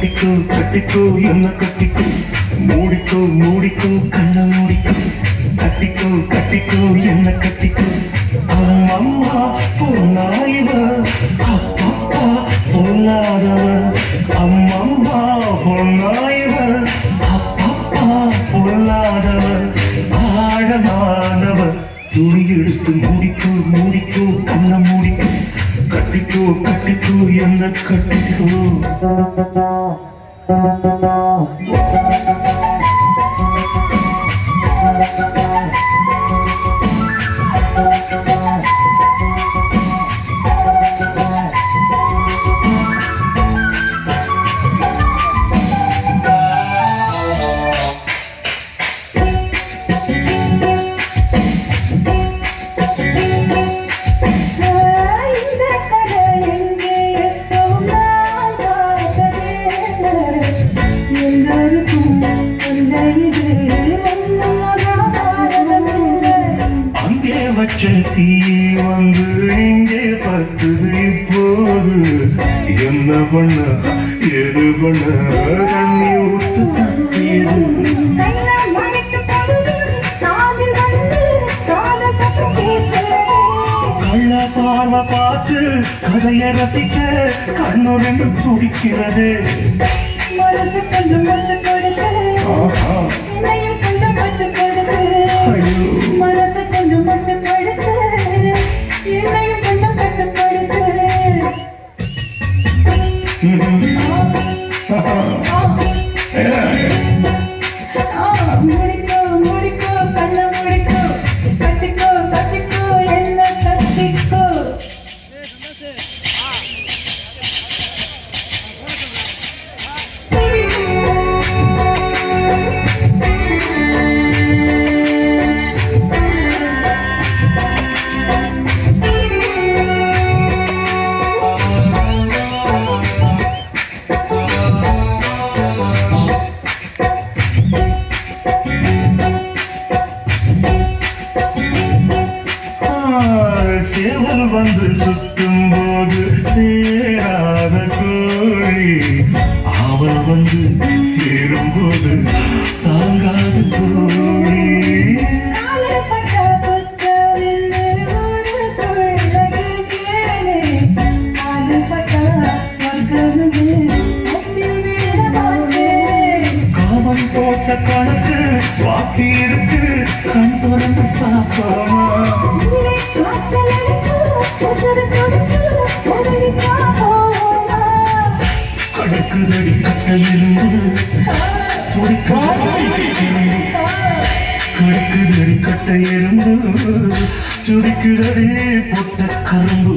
கட்டிக்கோ கட்டிக்கோ என்ன கட்டிக்கோ மூடிக்கோ மூடிக்கோ கண்ண மூடிக்கோ கட்டிக்கோ கட்டிக்கோ என்ன கட்டிக்கோ அம்மா பொன்னாயிவ அப்பா பொல்லாதவ அம்மம்மா பொன்னாயிவ அப்பா பொல்லாதவ ஆழமானவ துணி எடுத்து முடி கட்டிக்கோ கட்டிக்கோ என்ன கட்டிக்கோ. பண்ண எது பண்ண தண்ணி ஊத்து. கள்ள பார்வை பார்த்து கதையை ரசிக்க கண்ணு ரெண்டு துடிக்கிறது. கொஞ்சம் கொடுத்து. என்ன? சேவல் வந்து சுத்தும் போது சேராத கோழி. அவள் வந்து சேரும் போது தாங்காத கோழி. காமன் போட்ட கணக்கு பாக்கி இருக்கு கண் திறந்து பார்ப்போமா? கடுக்குதடி கட்டையிருந்து துடிக்குதடி கடுக்குதடி கட்டையிருந்து துடிக்குதடி பொட்ட கரும்பு